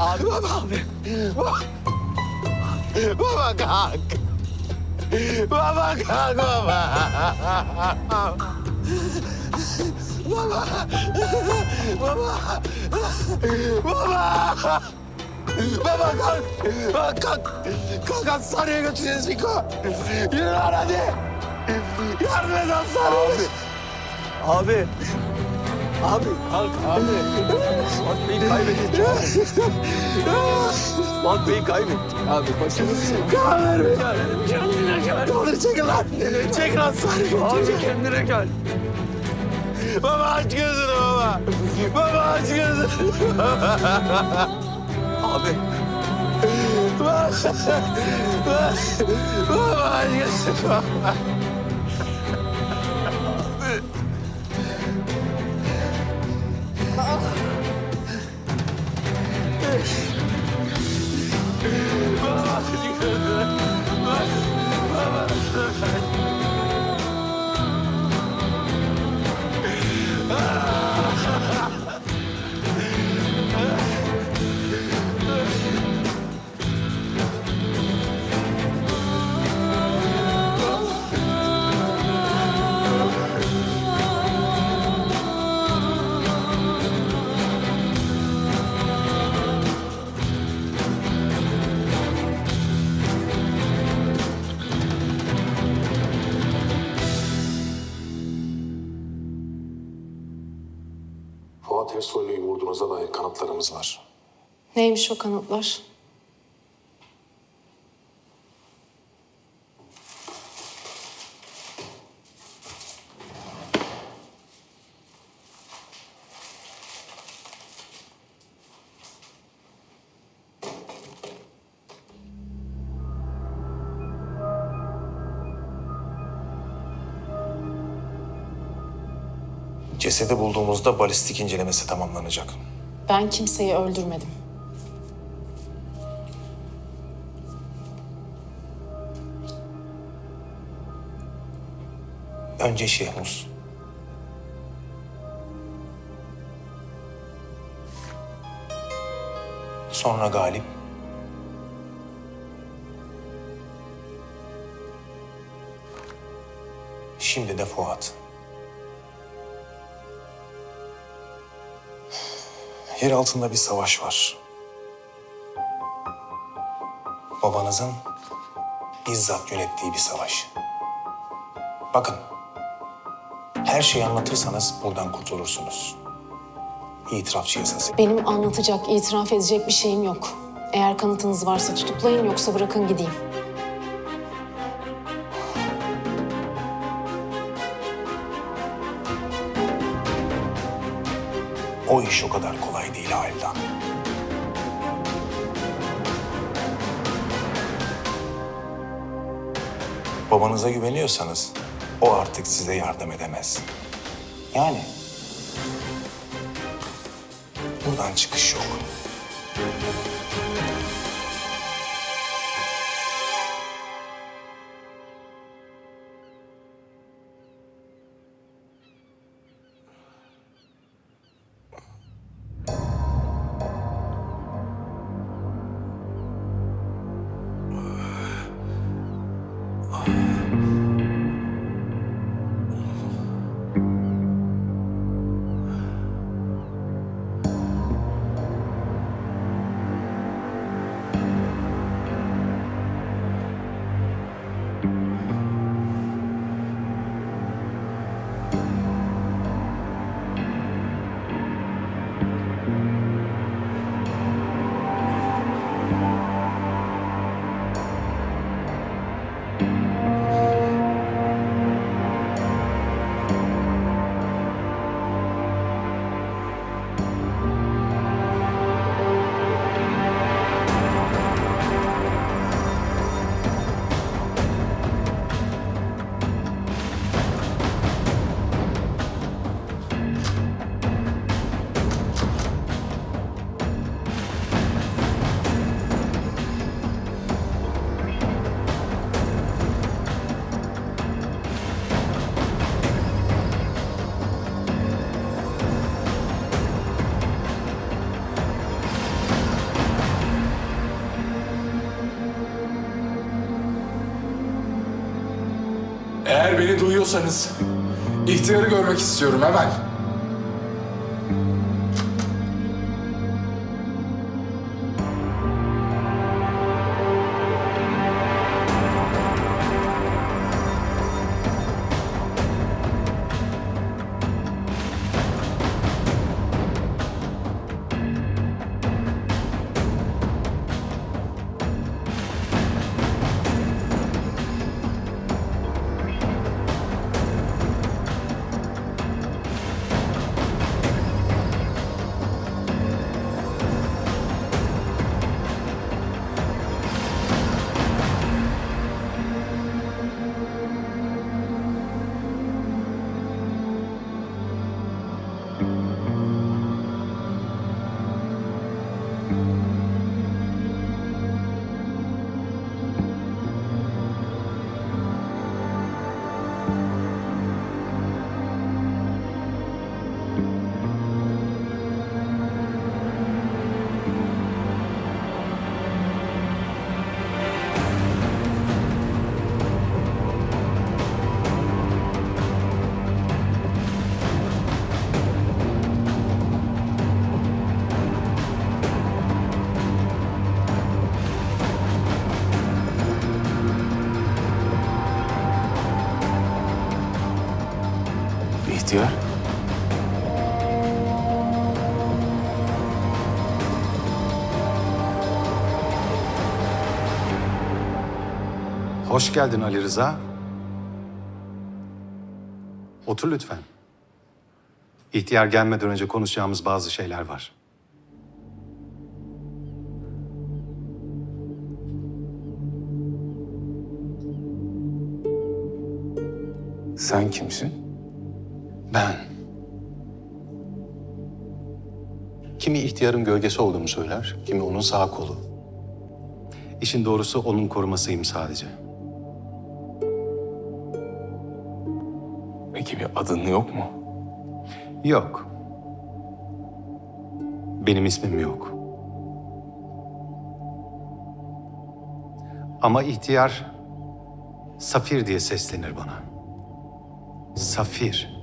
Abi. Baba. Abi. Baba. Kalk. Baba kalk baba. Baba. Baba. Baba. Baba. Kalk. Kalk. Kalk hastaneye götüreceğiz Fiko. Yürü lan hadi. Yardım et hastaneye. Abi. Abi kalk abi. Fuat Bey'i kaybettik abi. Fuat Bey'i kaybettik abi. Başımız Kan ver beni. Kendine gel. Ne olur çekin lan. Çekin hastaneye. Abi kendine gel. Baba aç gözünü baba. Baba aç gözünü. Abi. Baba, aç gözünü. Baba Ersoylu'yu vurduğunuza dair kanıtlarımız var. Neymiş o kanıtlar? Cesedi bulduğumuzda balistik incelemesi tamamlanacak. Ben kimseyi öldürmedim. Önce Şehmus. Sonra Galip. Şimdi de Fuat. Yer altında bir savaş var. Babanızın bizzat yönettiği bir savaş. Bakın, her şeyi anlatırsanız buradan kurtulursunuz. İtirafçı yasası. Benim anlatacak, itiraf edecek bir şeyim yok. Eğer kanıtınız varsa tutuklayın yoksa bırakın gideyim. O iş o kadar kolay değil Halide Babanıza güveniyorsanız o artık size yardım edemez. Yani buradan çıkış yok. Beni duyuyorsanız ihtiyarı görmek istiyorum hemen. Hoş geldin Ali Rıza. Otur lütfen. İhtiyar gelmeden önce konuşacağımız bazı şeyler var. Sen kimsin? Ben. Kimi ihtiyarın gölgesi olduğumu söyler, kimi onun sağ kolu. İşin doğrusu onun korumasıyım sadece. Bir adın yok mu? Yok. Benim ismim yok. Ama ihtiyar Safir diye seslenir bana. Safir.